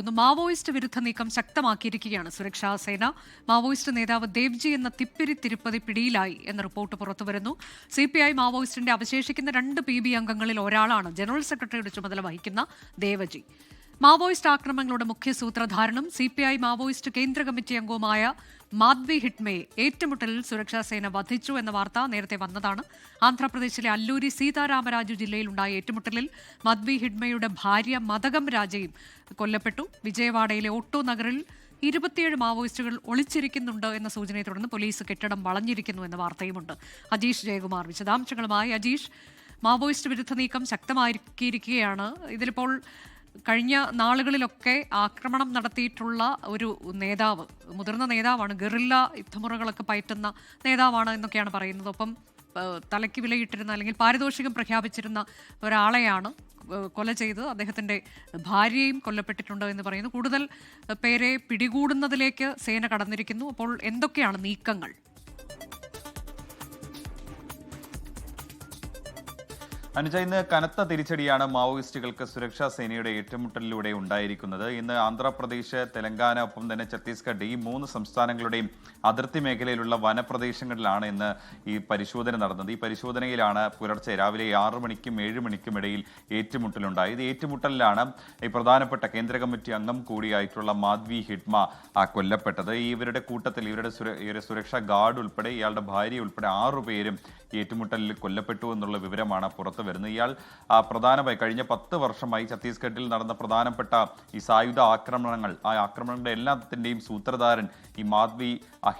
ഇന്ന് മാവോയിസ്റ്റ് വിരുദ്ധ നീക്കം ശക്തമാക്കിയിരിക്കുകയാണ്. സുരക്ഷാ സേന മാവോയിസ്റ്റ് നേതാവ് ദേവ്ജി എന്ന തിപ്പിരി തിരുപ്പതി പിടിയിലായി എന്ന റിപ്പോർട്ട് പുറത്തുവരുന്നു. സി പി ഐ മാവോയിസ്റ്റിന്റെ അവശേഷിക്കുന്ന രണ്ട് പി ബി അംഗങ്ങളിൽ ഒരാളാണ്. ജനറൽ സെക്രട്ടറിയുടെ ചുമതല വഹിക്കുന്ന ദേവജി. മാവോയിസ്റ്റ് ആക്രമണങ്ങളുടെ മുഖ്യ സൂത്രധാരണം സി പി ഐ മാവോയിസ്റ്റ് കേന്ദ്ര കമ്മിറ്റി അംഗവുമായ മാധ്വി ഹിറ്റ്മയെ ഏറ്റുമുട്ടലിൽ സുരക്ഷാസേന വധിച്ചു എന്ന വാർത്ത നേരത്തെ വന്നതാണ്. ആന്ധ്രാപ്രദേശിലെ അല്ലൂരി സീതാരാമരാജു ജില്ലയിലുണ്ടായ ഏറ്റുമുട്ടലിൽ മദ്വി ഹിഡ്മയുടെ ഭാര്യ മതകം രാജയും കൊല്ലപ്പെട്ടു. വിജയവാഡയിലെ ഓട്ടോ നഗറിൽ ഇരുപത്തിയേഴ് മാവോയിസ്റ്റുകൾ ഒളിച്ചിരിക്കുന്നുണ്ട് എന്ന സൂചനയെ തുടർന്ന് പോലീസ് കെട്ടിടം വളഞ്ഞിരിക്കുന്നു എന്ന വാർത്തയുമുണ്ട്. അജീഷ് ജയകുമാർ വിശദാംശങ്ങളുമായി. അജീഷ് മാവോയിസ്റ്റ് വിരുദ്ധ നീക്കം ശക്തമാക്കിയിരിക്കുകയാണ്. ഇതിലിപ്പോൾ കഴിഞ്ഞ നാളുകളിലൊക്കെ ആക്രമണം നടത്തിയിട്ടുള്ള ഒരു നേതാവ് മുതിർന്ന നേതാവാണ് ഗറില്ല യുദ്ധമുറകളൊക്കെ പയറ്റുന്ന നേതാവാണ് എന്നൊക്കെയാണ് പറയുന്നത്. ഒപ്പം തലയ്ക്ക് വിലയിട്ടിരുന്ന അല്ലെങ്കിൽ പാരിതോഷികം പ്രഖ്യാപിച്ചിരുന്ന ഒരാളെയാണ് കൊല ചെയ്ത് അദ്ദേഹത്തിന്റെ ഭാര്യയും കൊല്ലപ്പെട്ടിട്ടുണ്ട് എന്ന് പറയുന്നു. കൂടുതൽ പേരെ പിടികൂടുന്നതിലേക്ക് സേന കടന്നിരിക്കുന്നു. അപ്പോൾ എന്തൊക്കെയാണ് നീക്കങ്ങൾ? അനുജ ഇന്ന് കനത്ത തിരിച്ചടിയാണ് മാവോയിസ്റ്റുകൾക്ക് സുരക്ഷാ സേനയുടെ ഏറ്റുമുട്ടലിലൂടെ ഉണ്ടായിരിക്കുന്നത്. ഇന്ന് ആന്ധ്രാപ്രദേശ് തെലങ്കാന ഒപ്പം തന്നെ ഛത്തീസ്ഗഡ് ഈ മൂന്ന് സംസ്ഥാനങ്ങളുടെയും അതിർത്തി മേഖലയിലുള്ള വനപ്രദേശങ്ങളിലാണ് ഇന്ന് ഈ പരിശോധന നടന്നത്. ഈ പരിശോധനയിലാണ് പുലർച്ചെ രാവിലെ ആറ് മണിക്കും ഏഴ് മണിക്കും ഇടയിൽ ഏറ്റുമുട്ടലുണ്ടായി ഈ ഏറ്റുമുട്ടലിലാണ് ഈ പ്രധാനപ്പെട്ട കേന്ദ്ര കമ്മിറ്റി അംഗം കൂടിയായിട്ടുള്ള മാധ്വി ഹിഡ്മ കൊല്ലപ്പെട്ടത്. ഇവരുടെ കൂട്ടത്തിൽ ഇവരുടെ സുര- ഇവരുടെ സുരക്ഷാ ഗാർഡ് ഉൾപ്പെടെ ഇയാളുടെ ഭാര്യ ഉൾപ്പെടെ ആറു പേരും ഈ ഏറ്റുമുട്ടലിൽ കൊല്ലപ്പെട്ടു എന്നുള്ള വിവരമാണ് പുറത്തു വരുന്നത്. ഇയാൾ പ്രധാനമായി കഴിഞ്ഞ പത്ത് വർഷമായി ഛത്തീസ്ഗഡിൽ നടന്ന പ്രധാനപ്പെട്ട ഈ സായുധ ആക്രമണങ്ങൾ ആ ആക്രമണങ്ങളുടെ എല്ലാത്തിന്റെയും സൂത്രധാരൻ ഈ മാധ്വി ആ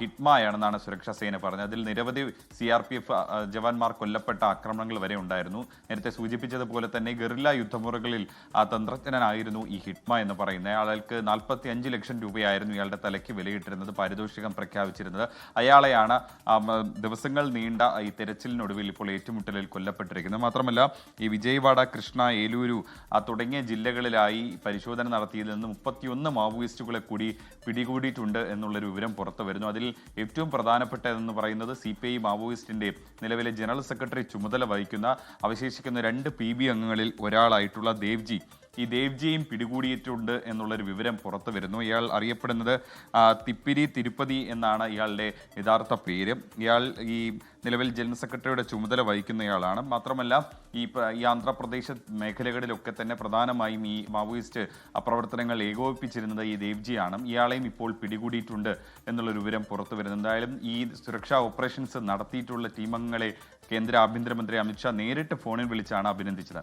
സുരക്ഷാ സേന പറഞ്ഞത്. അതിൽ നിരവധി സി ആർ പി എഫ് ജവാന്മാർ കൊല്ലപ്പെട്ട ആക്രമണങ്ങൾ വരെ ഉണ്ടായിരുന്നു. നേരത്തെ സൂചിപ്പിച്ചതുപോലെ തന്നെ ഗറില്ല യുദ്ധമുറകളിൽ ആ തന്ത്രജ്ഞനായിരുന്നു ഈ ഹിറ്റ്മ എന്ന് പറയുന്നത്. അയാൾക്ക് നാൽപ്പത്തി അഞ്ച് ലക്ഷം രൂപയായിരുന്നു ഇയാളുടെ തലയ്ക്ക് വിലയിട്ടിരുന്നത് പാരിതോഷികം പ്രഖ്യാപിച്ചിരുന്നത്. അയാളെയാണ് ദിവസങ്ങൾ നീണ്ട ഈ തെരച്ചിലിനൊടുവിൽ ഇപ്പോൾ ഏറ്റുമുട്ടലിൽ കൊല്ലപ്പെട്ടിരിക്കുന്നത് മാത്രമല്ല ഈ വിജയവാഡ കൃഷ്ണ ഏലൂരു തുടങ്ങിയ ജില്ലകളിലായി പരിശോധന നടത്തിയതിൽ നിന്ന് മുപ്പത്തിയൊന്ന് മാവോയിസ്റ്റുകളെ കൂടി പിടികൂടിയിട്ടുണ്ട് എന്നുള്ളൊരു വിവരം പുറത്തു വരുന്നു. അതിൽ ഏറ്റവും പ്രധാനപ്പെട്ടതെന്ന് പറയുന്നത് സി പി ഐ മാവോയിസ്റ്റിന്റെ നിലവിലെ ജനറൽ സെക്രട്ടറി ചുമതല വഹിക്കുന്ന അവശേഷിക്കുന്ന രണ്ട് പി ബി അംഗങ്ങളിൽ ഒരാളായിട്ടുള്ള ദേവ്ജി. ഈ ദേവ്ജിയും പിടികൂടിയിട്ടുണ്ട് എന്നുള്ളൊരു വിവരം പുറത്തു വരുന്നു. ഇയാൾ അറിയപ്പെടുന്നത് തിപ്പിരി തിരുപ്പതി എന്നാണ് ഇയാളുടെ യഥാർത്ഥ പേര്. ഇയാൾ ഈ നിലവിൽ ജനറൽ സെക്രട്ടറിയുടെ ചുമതല വഹിക്കുന്നയാളാണ്. മാത്രമല്ല ഈ ഈ ആന്ധ്രാപ്രദേശ് മേഖലകളിലൊക്കെ തന്നെ പ്രധാനമായും ഈ മാവോയിസ്റ്റ് പ്രവർത്തനങ്ങൾ ഏകോപിപ്പിച്ചിരുന്നത് ഈ ദേവ്ജിയാണ്. ഇയാളെയും ഇപ്പോൾ പിടികൂടിയിട്ടുണ്ട് എന്നുള്ളൊരു വിവരം പുറത്തു വരുന്നു. എന്തായാലും ഈ സുരക്ഷാ ഓപ്പറേഷൻസ് നടത്തിയിട്ടുള്ള ടീമംഗങ്ങളെ കേന്ദ്ര ആഭ്യന്തരമന്ത്രി അമിത്ഷാ നേരിട്ട് ഫോണിൽ വിളിച്ചാണ് അഭിനന്ദിച്ചത്.